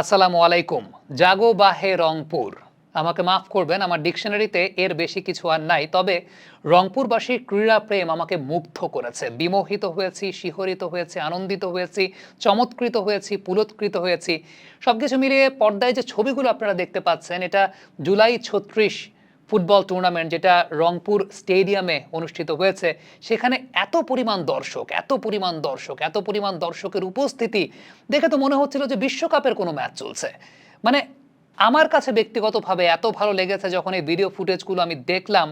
আসসালামু আলাইকুম। জাগো বাহে রংপুর। আমাকে মাফ করবেন, আমার ডিকশনারিতে এর বেশি কিছু আর নাই, তবে রংপুরবাসীর ক্রীড়া প্রেম আমাকে মুগ্ধ করেছে। বিমোহিত হয়েছি, শিহরিত হয়েছে, আনন্দিত হয়েছি, চমৎকৃত হয়েছি, পুলৎকৃত হয়েছি। সব কিছু মিলিয়ে পর্দায় যে ছবিগুলো আপনারা দেখতে পাচ্ছেন, এটা জুলাই ছত্রিশ ফুটবল টুর্নামেন্ট যেটা রংপুর স্টেডিয়ামে অনুষ্ঠিত হয়েছে, সেখানে এত পরিমাণ দর্শক, এত পরিমাণ দর্শক, এত পরিমাণ দর্শকের উপস্থিতি দেখে তো মনে হচ্ছিল যে বিশ্বকাপের কোনো ম্যাচ চলছে। মানে আমার কাছে ব্যক্তিগতভাবে এত ভালো লেগেছে যখন এই ভিডিও ফুটেজগুলো আমি দেখলাম,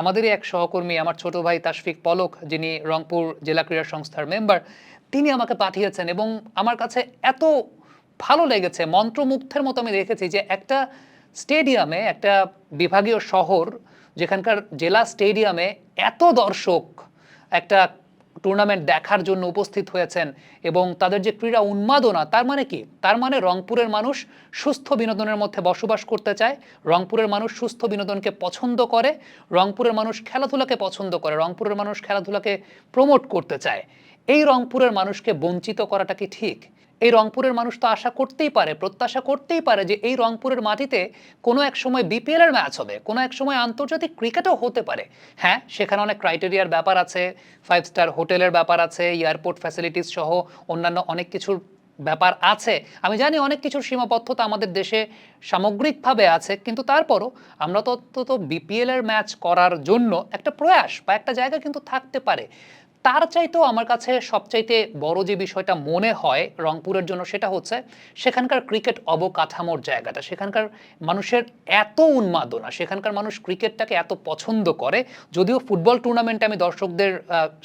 আমাদেরই এক সহকর্মী, আমার ছোট ভাই তাশফিক পলক, যিনি রংপুর জেলা ক্রীড়া সংস্থার মেম্বার তিনি আমাকে পাঠিয়েছেন এবং আমার কাছে এত ভালো লেগেছে, মন্ত্রমুগ্ধের মতো আমি দেখেছি যে একটা স্টেডিয়ামে একটা বিভাগীয় শহর, যেখানকার জেলা স্টেডিয়ামে এত দর্শক একটা টুর্নামেন্ট দেখার জন্য উপস্থিত হয়েছেন এবং তাদের যে ক্রীড়া উন্মাদনা, তার মানে কি? তার মানে রংপুরের মানুষ সুস্থ বিনোদনের মধ্যে বসবাস করতে চায়, রংপুরের মানুষ সুস্থ বিনোদনকে পছন্দ করে, রংপুরের মানুষ খেলাধুলাকে পছন্দ করে, রংপুরের মানুষ খেলাধুলাকে প্রমোট করতে চায়। এই রংপুরের মানুষকে বঞ্চিত করাটা কি ঠিক? এই রংপুরের মানুষ তো আশা করতেই পারে, প্রত্যাশা করতেই পারে যে এই রংপুরের মাটিতে কোনো এক সময় বিপিএল এর ম্যাচ হবে, কোনো এক সময় আন্তর্জাতিক ক্রিকেটও হতে পারে। হ্যাঁ সেখানে অনেক ক্রাইটেরিয়ার ব্যাপার আছে ফাইভ স্টার হোটেলের ব্যাপার আছে এয়ারপোর্ট ফ্যাসিলিটিস সহ অন্যান্য অনেক কিছুর ব্যাপার আছে। আমি জানি অনেক কিছুর সীমাবদ্ধতা আমাদের দেশে সামগ্রিকভাবে আছে, কিন্তু তারপরও আমরা তো অন্তত বিপিএল এর ম্যাচ করার জন্য একটা প্রয়াস বা একটা জায়গা কিন্তু থাকতে পারে। তার চাইতেও আমার কাছে সবচাইতে বড় যে বিষয়টা মনে হয় রংপুরের জন্য সেটা হচ্ছে সেখানকার ক্রিকেট অবকাঠামোর জায়গাটা। সেখানকার মানুষের এত উন্মাদনা, সেখানকার মানুষ ক্রিকেটটাকে এত পছন্দ করে। যদিও ফুটবল টুর্নামেন্টে আমি দর্শকদের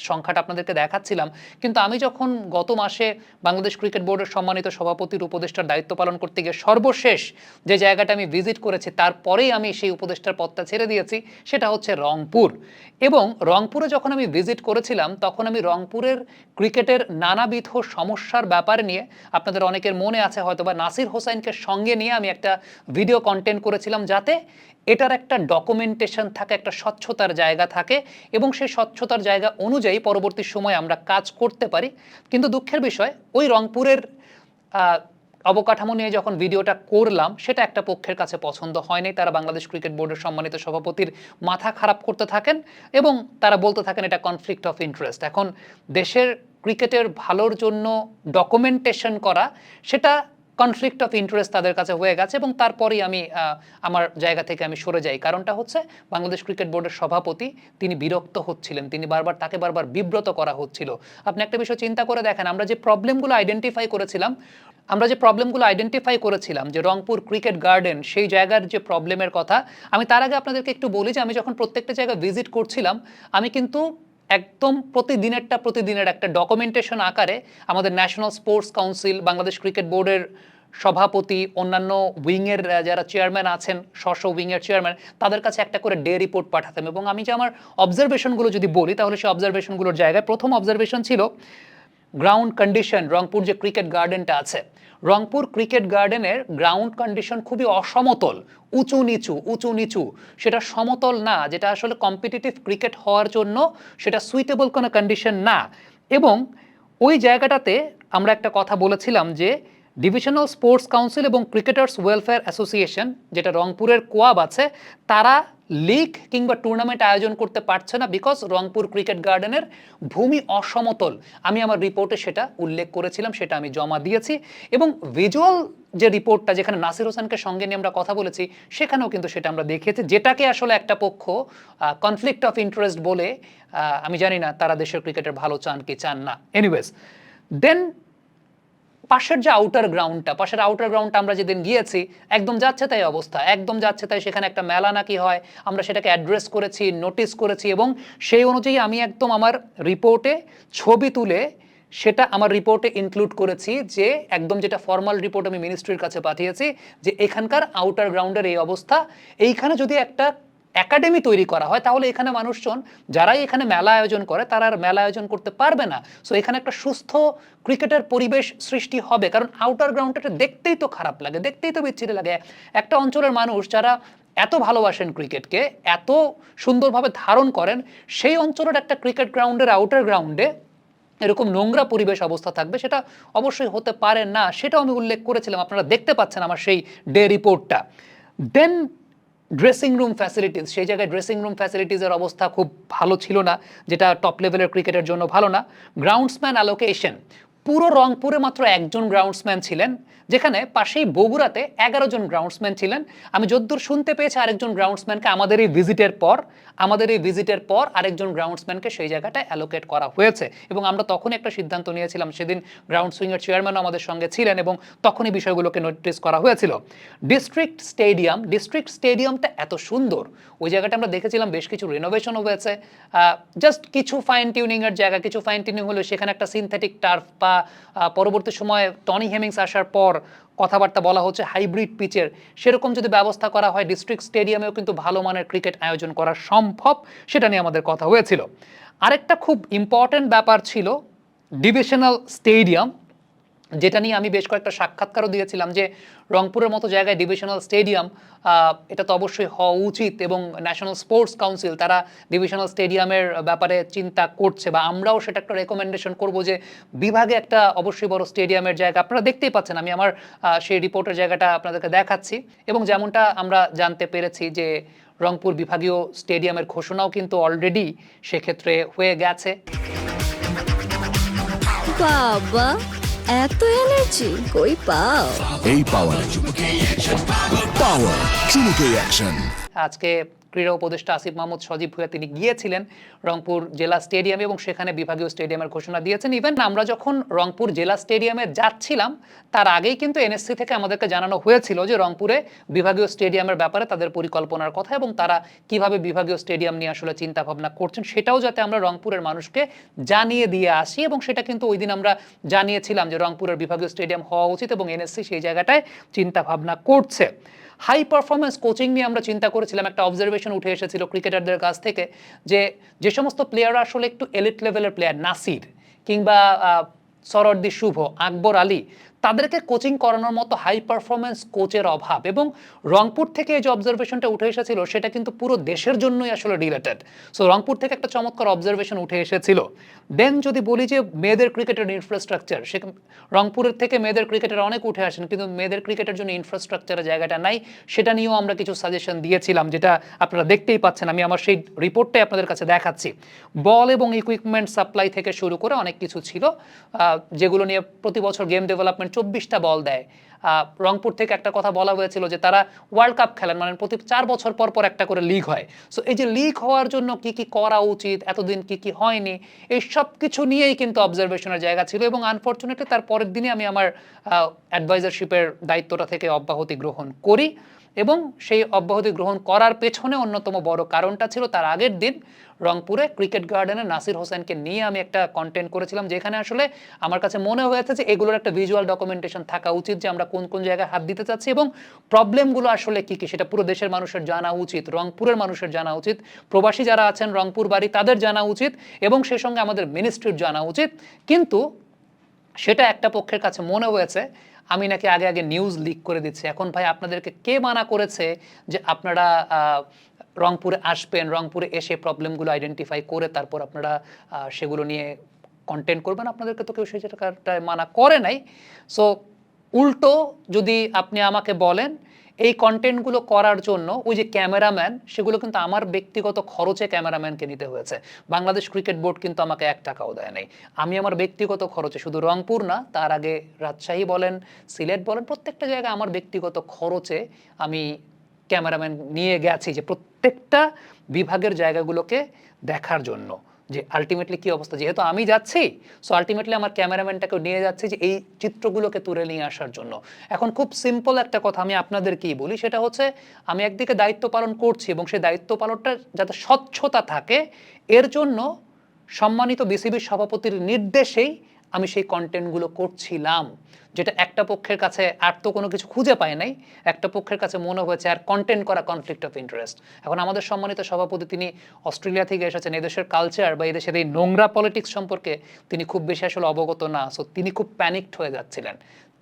সংখ্যাটা আপনাদেরকে দেখাচ্ছিলাম, কিন্তু আমি যখন গত মাসে বাংলাদেশ ক্রিকেট বোর্ডের সম্মানিত সভাপতির উপদেষ্টার দায়িত্ব পালন করতে গিয়ে সর্বশেষ যে জায়গাটা আমি ভিজিট করেছি, তারপরেই আমি সেই উপদেষ্টার পদটা ছেড়ে দিয়েছি, সেটা হচ্ছে রংপুর। এবং রংপুরে যখন আমি ভিজিট করেছিলাম তখন আমি রংপুরের ক্রিকেটের নানাবিধ সমস্যার ব্যাপার নিয়ে আপনাদের অনেকের মনে আছে হয়তো বা নাসির হোসাইনকে সঙ্গে নিয়ে আমি একটা ভিডিও কন্টেন্ট করেছিলাম যাতে এটার একটা ডকুমেন্টেশন থাকে, একটা স্বচ্ছতার জায়গা থাকে এবং সেই স্বচ্ছতার জায়গা অনুযায়ী পরবর্তী সময় আমরা কাজ করতে পারি। কিন্তু দুঃখের বিষয়, ওই রংপুরের অবকাঠামো নিয়ে যখন ভিডিওটা করলাম, সেটা একটা পক্ষের কাছে পছন্দ হয়নি। তারা বাংলাদেশ ক্রিকেট বোর্ডের সম্মানিত সভাপতির মাথা খারাপ করতে থাকেন এবং তারা বলতে থাকেন এটা কনফ্লিক্ট অফ ইন্টারেস্ট এখন দেশের ক্রিকেটের ভালোর জন্য ডকুমেন্টেশন করা, সেটা কনফ্লিক্ট অফ ইন্টারেস্ট তাদের কাছে হয়ে গেছে এবং তারপরেই আমি আমার জায়গা থেকে আমি সরে যাই। কারণটা হচ্ছে বাংলাদেশ ক্রিকেট বোর্ডের সভাপতি, তিনি বিরক্ত হচ্ছিলেন। তিনি বারবার, তাকে বারবার বিব্রত করা হচ্ছিল। আপনি একটা বিষয় চিন্তা করে দেখেন, আমরা যে প্রবলেমগুলো আইডেন্টিফাই করেছিলাম আমরা যে প্রবলেমগুলো আইডেন্টিফাই করেছিলাম, যে রংপুর ক্রিকেট গার্ডেন সেই জায়গার যে প্রবলেমের কথা, আমি তার আগে আপনাদেরকে একটু বলি যে আমি যখন প্রত্যেকটা জায়গায় ভিজিট করছিলাম, আমি কিন্তু একদম প্রতিদিনেরটা প্রতিদিনের একটা ডকুমেন্টেশন আকারে আমাদের national sports council Bangladesh cricket বোর্ডের সভাপতি, অন্যান্য উইংয়ের যারা চেয়ারম্যান আছেন স্ব স্ব উইংয়ের চেয়ারম্যান তাদের কাছে একটা করে ডে রিপোর্ট পাঠাতাম। এবং আমি যে আমার অবজারভেশনগুলো যদি বলি, তাহলে সেই অবজারভেশনগুলোর জায়গায় প্রথম অবজারভেশন ছিল গ্রাউন্ড কন্ডিশন রংপুর যে ক্রিকেট গার্ডেনটা আছে, রংপুর ক্রিকেট গার্ডেনের গ্রাউন্ড কন্ডিশন খুবই অসমতল, উঁচু নিচু উঁচু নিচু। সেটা সমতল না, যেটা আসলে কম্পিটিটিভ ক্রিকেট হওয়ার জন্য সেটা সুইটেবল কোনো কন্ডিশন না। এবং ওই জায়গাটাতে আমরা একটা কথা বলেছিলাম যে ডিভিশনাল স্পোর্টস কাউন্সিল এবং ক্রিকেটার্স ওয়েলফেয়ার অ্যাসোসিয়েশন যেটা রংপুরের কোয়াব আছে, তারা লিগ কিংবা টুর্নামেন্ট আয়োজন করতে পারছে না বিকজ রংপুর ক্রিকেট গার্ডেনের ভূমি অসমতল। আমি আমার রিপোর্টে সেটা উল্লেখ করেছিলাম, সেটা আমি জমা দিয়েছি এবং ভিজুয়াল যে রিপোর্টটা যেখানে নাসির হোসেনকে সঙ্গে নিয়ে আমরা কথা বলেছি, সেখানেও কিন্তু সেটা আমরা দেখিয়েছি যেটাকে আসলে একটা পক্ষ কনফ্লিক্ট অফ ইন্টারেস্ট বলে আমি জানি না তারা দেশের ক্রিকেটের ভালো চান কি চান না। এনিওয়েজ দেন পাশের যে আউটার গ্রাউন্ডটা পাশের আউটার গ্রাউন্ডটা আমরা যেদিন গিয়েছি, একদম যাচ্ছে তাই অবস্থা, একদম যাচ্ছে তাই সেখানে একটা মেলা নাকি হয়, আমরা সেটাকে অ্যাড্রেস করেছি নোটিস করেছি এবং সেই অনুযায়ী আমি একদম আমার রিপোর্টে ছবি তুলে সেটা আমার রিপোর্টে ইনক্লুড করেছি যে, একদম যেটা ফর্মাল রিপোর্ট আমি মিনিস্ট্রির কাছে পাঠিয়েছি যে, এখানকার আউটার গ্রাউন্ডের এই অবস্থা। এইখানে যদি একটা একাডেমি তৈরি করা হয়, তাহলে এখানে মানুষজন, যারাই এখানে মেলা আয়োজন করে, তারা আর মেলা আয়োজন করতে পারবে না। সো এখানে একটা সুস্থ ক্রিকেটের পরিবেশ সৃষ্টি হবে, কারণ আউটার গ্রাউন্ডটা দেখতেই তো খারাপ লাগে, দেখতেই তো বিচ্ছিরি লাগে। একটা অঞ্চলের মানুষ যারা এত ভালোবাসেন ক্রিকেটকে, এত সুন্দরভাবে ধারণ করেন, সেই অঞ্চলের একটা ক্রিকেট গ্রাউন্ডের আউটার গ্রাউন্ডে এরকম নোংরা পরিবেশ অবস্থা থাকবে, সেটা অবশ্যই হতে পারে না, সেটাও আমি উল্লেখ করেছিলাম, আপনারা দেখতে পাচ্ছেন আমার সেই ডে রিপোর্টটা। দেন ড্রেসিং রুম ফ্যাসিলিটিস সেই জায়গায় ড্রেসিং রুম ফ্যাসিলিটিসের অবস্থা খুব ভালো ছিল না, যেটা টপ লেভেলের ক্রিকেটের জন্য ভালো না। গ্রাউন্ডসম্যান অ্যালোকেশন পুরো রংপুরে মাত্র একজন গ্রাউন্ডসম্যান ছিলেন। যেখানে পাশেই বগুড়াতে এগারো জন গ্রাউন্ডসম্যান ছিলেন। আমি যদ্দূর শুনতে পেয়েছি আরেকজন গ্রাউন্ডসম্যানকে আমাদের এই ভিজিটের পর, আমাদের এই ভিজিটের পর আরেকজন গ্রাউন্ডসম্যানকে সেই জায়গাটায় অ্যালোকেট করা হয়েছে এবং আমরা তখনই একটা সিদ্ধান্ত নিয়েছিলাম, সেদিন গ্রাউন্ড সুইংয়ের চেয়ারম্যানও আমাদের সঙ্গে ছিলেন এবং তখনই বিষয়গুলোকে নোটিস করা হয়েছিল। ডিস্ট্রিক্ট স্টেডিয়াম ডিস্ট্রিক্ট স্টেডিয়ামটা এত সুন্দর। ওই জায়গাটা আমরা দেখেছিলাম, বেশ কিছু রিনোভেশনও হয়েছে। জাস্ট কিছু ফাইন টিউনিংয়ের জায়গা, কিছু ফাইন টিউনিং হলো, সেখানে একটা সিনথেটিক টার্ফ বা পরবর্তী সময়ে টনি হেমিংস আসার পর কথাবার্তা বলা হচ্ছে হাইব্রিড পিচের। সেরকম যদি ব্যবস্থা করা হয়, ডিস্ট্রিক্ট স্টেডিয়ামেও কিন্তু ভালো মানের ক্রিকেট আয়োজন করা সম্ভব, সেটা নিয়ে আমাদের কথা হয়েছিল। আরেকটা খুব ইম্পর্ট্যান্ট ব্যাপার ছিল, ডিভিশনাল স্টেডিয়াম। যেটা নিয়ে আমি বেশ কয়েকটা সাক্ষাৎকারও দিয়েছিলাম যে রংপুরের মতো জায়গায় ডিভিশনাল স্টেডিয়াম এটা তো অবশ্যই হওয়া উচিত এবং ন্যাশনাল স্পোর্টস কাউন্সিল তারা ডিভিশনাল স্টেডিয়ামের ব্যাপারে চিন্তা করছে বা আমরাও সেটা একটা রেকমেন্ডেশন করব যে বিভাগে একটা অবশ্যই বড় স্টেডিয়ামের জায়গা। আপনারা দেখতেই পাচ্ছেন, আমি আমার সেই রিপোর্টের জায়গাটা আপনাদেরকে দেখাচ্ছি এবং যেমনটা আমরা জানতে পেরেছি যে রংপুর বিভাগীয় স্টেডিয়ামের ঘোষণাও কিন্তু অলরেডি সেক্ষেত্রে হয়ে গেছে। বাবা! এত এনার্জি কই পাও? এই পাওয়ার পাওয়ার চুমুকে অ্যাকশন আজকে ক্রীড়া উপদেষ্টা আসিফ মাহমুদ সজীব ভুয়া তিনি গিয়েছিলেন রংপুর জেলা স্টেডিয়ামে এবং সেখানে বিভাগীয় স্টেডিয়ামের ঘোষণা দিয়েছেন। ইভেন আমরা যখন রংপুর জেলা স্টেডিয়ামে যাচ্ছিলাম, তার আগেই কিন্তু এনএসসি থেকে আমাদেরকে জানানো হয়েছিল যে রংপুরে বিভাগীয় স্টেডিয়ামের ব্যাপারে তাদের পরিকল্পনার কথা এবং তারা কীভাবে বিভাগীয় স্টেডিয়াম নিয়ে আসলে চিন্তা ভাবনা করছেন সেটাও যাতে আমরা রংপুরের মানুষকে জানিয়ে দিয়ে আসি এবং সেটা কিন্তু ওই দিন আমরা জানিয়েছিলাম যে রংপুরের বিভাগীয় স্টেডিয়াম হওয়া উচিত এবং এনএসসি সেই জায়গাটায় চিন্তা ভাবনা করছে। হাই পারফরমেন্স কোচিং নিয়ে আমরা চিন্তা করেছিলাম, একটা অবজারভেশন উঠে এসেছিল ক্রিকেটারদের কাছ থেকে যে যে সমস্ত প্লেয়াররা আসলে একটু এলিট লেভেলের প্লেয়ার নাসির কিংবা সরদ্দি শুভ, আকবর আলী তাদেরকে কোচিং করানোর মতো হাই পারফরমেন্স কোচের অভাব এবং রংপুর থেকে যে অবজারভেশনটা উঠে এসেছিল, সেটা কিন্তু পুরো দেশের জন্যই আসলে রিলেটেড সো রংপুর থেকে একটা চমৎকার অবজারভেশন উঠে এসেছিল। দেন যদি বলি যে মেয়েদের ক্রিকেটের ইনফ্রাস্ট্রাকচার সে রংপুরের থেকে মেয়েদের ক্রিকেটের অনেক উঠে আসেন, কিন্তু মেয়েদের ক্রিকেটের জন্য ইনফ্রাস্ট্রাকচারের জায়গাটা নাই, সেটা নিয়েও আমরা কিছু সাজেশন দিয়েছিলাম, যেটা আপনারা দেখতেই পাচ্ছেন। আমি আমার সেই রিপোর্টটাই আপনাদের কাছে দেখাচ্ছি। বল এবং ইকুইপমেন্ট সাপ্লাই থেকে শুরু করে অনেক কিছু ছিল যেগুলো নিয়ে প্রতি বছর গেম ডেভেলপমেন্ট চব্বিশটা বল দেয়। রংপুর থেকে একটা কথা বলা হয়েছিল যে তারা ওয়ার্ল্ড কাপ খেলেন মানে প্রতি চার বছর পর পর একটা করে লিগ হয়। সো এই যে লিগ হওয়ার জন্য কি কি করা উচিত, এতদিন কি কি হয়নি, এই সব কিছু নিয়েই কিন্তু অবজারভেশনের জায়গা ছিল এবং আনফর্চুনেটলি তার পরের দিনে আমি আমার অ্যাডভাইজারশিপের দায়িত্বটা থেকে অব্যাহতি গ্রহণ করি। এবং সেই অব্যাহতি গ্রহণ করার পেছনে অন্যতম বড় কারণটা ছিল তার আগের দিন রংপুরে ক্রিকেট গার্ডেনে নাসির হোসেনকে নিয়ে আমি একটা কন্টেন্ট করেছিলাম যেখানে আসলে আমার কাছে মনে হয়েছে যে এগুলোর একটা ভিজুয়াল ডকুমেন্টেশন থাকা উচিত যে আমরা কোন কোন জায়গায় হাত দিতে চাচ্ছি এবং প্রবলেমগুলো আসলে কী কী সেটা পুরো দেশের মানুষের জানা উচিত, রংপুরের মানুষের জানা উচিত, প্রবাসী যারা আছেন রংপুর বাড়ি তাদের জানা উচিত এবং সেই সঙ্গে আমাদের মিনিস্ট্রির জানা উচিত। কিন্তু সেটা একটা পক্ষের কাছে মনে হয়েছে আমি নাকি আগে আগে নিউজ লিক করে দিচ্ছি। এখন ভাই আপনাদেরকে কে মানা করেছে যে আপনারা রংপুরে আসবেন, রংপুরে এসে প্রবলেমগুলো আইডেন্টিফাই করে তারপর আপনারা সেগুলো নিয়ে কন্টেন্ট করবেন? আপনাদেরকে তো কেউ সেই জায়গাটায় মানা করে নাই। সো উল্টো যদি আপনি আমাকে বলেন এই কন্টেন্টগুলো করার জন্য ওই যে ক্যামেরাম্যান সেগুলো কিন্তু আমার ব্যক্তিগত খরচে ক্যামেরাম্যানকে নিতে হয়েছে। বাংলাদেশ ক্রিকেট বোর্ড কিন্তু আমাকে এক টাকাও দেয় নাই। আমি আমার ব্যক্তিগত খরচে, শুধু রংপুর না, তার আগে রাজশাহী বলেন, সিলেট বলেন, প্রত্যেকটা জায়গায় আমার ব্যক্তিগত খরচে আমি ক্যামেরাম্যান নিয়ে গেছি যে প্রত্যেকটা বিভাগের জায়গাগুলোকে দেখার জন্য। যে আলটিমেটলি কি অবস্থা? যেহেতু আমি যাচ্ছি সো আলটিমেটলি আমার ক্যামেরাম্যানটাকে নিয়ে যাচ্ছি যে এই চিত্রগুলোকে তুলে নিয়ে আসার জন্য। এখন খুব সিম্পল একটা কথা আমি আপনাদেরকেই বলি, সেটা হচ্ছে আমি একদিকে দায়িত্ব পালন করছি এবং সেই দায়িত্ব পালনটা যাতে স্বচ্ছতা থাকে, এর জন্য সম্মানিত বিসিবির সভাপতির নির্দেশেই আমি সেই কন্টেন্টগুলো করছিলাম, যেটা একটা পক্ষের কাছে আর তো কোনো কিছু খুঁজে পায় নাই, একটা পক্ষের কাছে মনে হয়েছে আর কন্টেন্ট করা কনফ্লিক্ট অফ ইন্টারেস্ট এখন আমাদের সম্মানিত সভাপতি তিনি অস্ট্রেলিয়া থেকে এসেছেন এদেশের কালচার বা এদেশের এই নোংরা পলিটিক্স সম্পর্কে তিনি খুব বেশি আসলে অবগত না সো তিনি খুব প্যানিকড হয়ে যাচ্ছিলেন।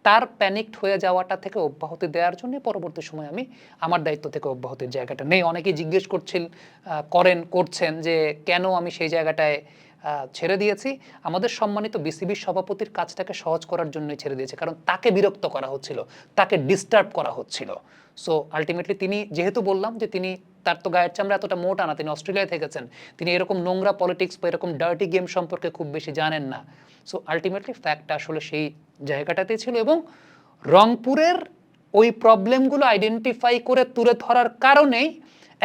তার প্যানিকড হয়ে যাওয়াটা থেকে অব্যাহতি দেওয়ার জন্য পরবর্তী সময় আমি আমার দায়িত্ব থেকে অব্যাহতির জায়গাটা নেই। অনেকেই জিজ্ঞেস করছিল করেন, করছেন যে কেন আমি সেই জায়গাটায় ছেড়ে দিয়েছি। আমাদের সম্মানিত বিসিবির সভাপতির কাজটাকে সহজ করার জন্যই ছেড়ে দিয়েছে। কারণ তাকে বিরক্ত করা হচ্ছিল, তাকে ডিস্টার্ব করা হচ্ছিল। সো আলটিমেটলি তিনি, যেহেতু বললাম যে তিনি, তার তো গায়ের চামড়া এতটা মোটা না, তিনি অস্ট্রেলিয়ায় থেকেছেন। তিনি এরকম নোংরা পলিটিক্স বা এরকম ডার্টি গেম সম্পর্কে খুব বেশি জানেন না। সো আলটিমেটলি ফ্যাক্টটা আসলে সেই জায়গাটাতেই ছিল এবং রংপুরের ওই প্রবলেমগুলো আইডেন্টিফাই করে তুলে ধরার কারণেই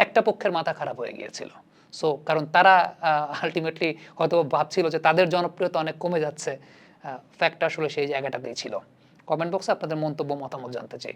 একটা পক্ষের মাথা খারাপ হয়ে গিয়েছিল। সো কারণ তারা আলটিমেটলি হয়তো ভাবছিল যে তাদের জনপ্রিয়তা অনেক কমে যাচ্ছে। ফ্যাক্ট আসলে সেই জায়গাটাতেই ছিল। কমেন্ট বক্সে আপনাদের মন্তব্য, মতামত জানতে চাই।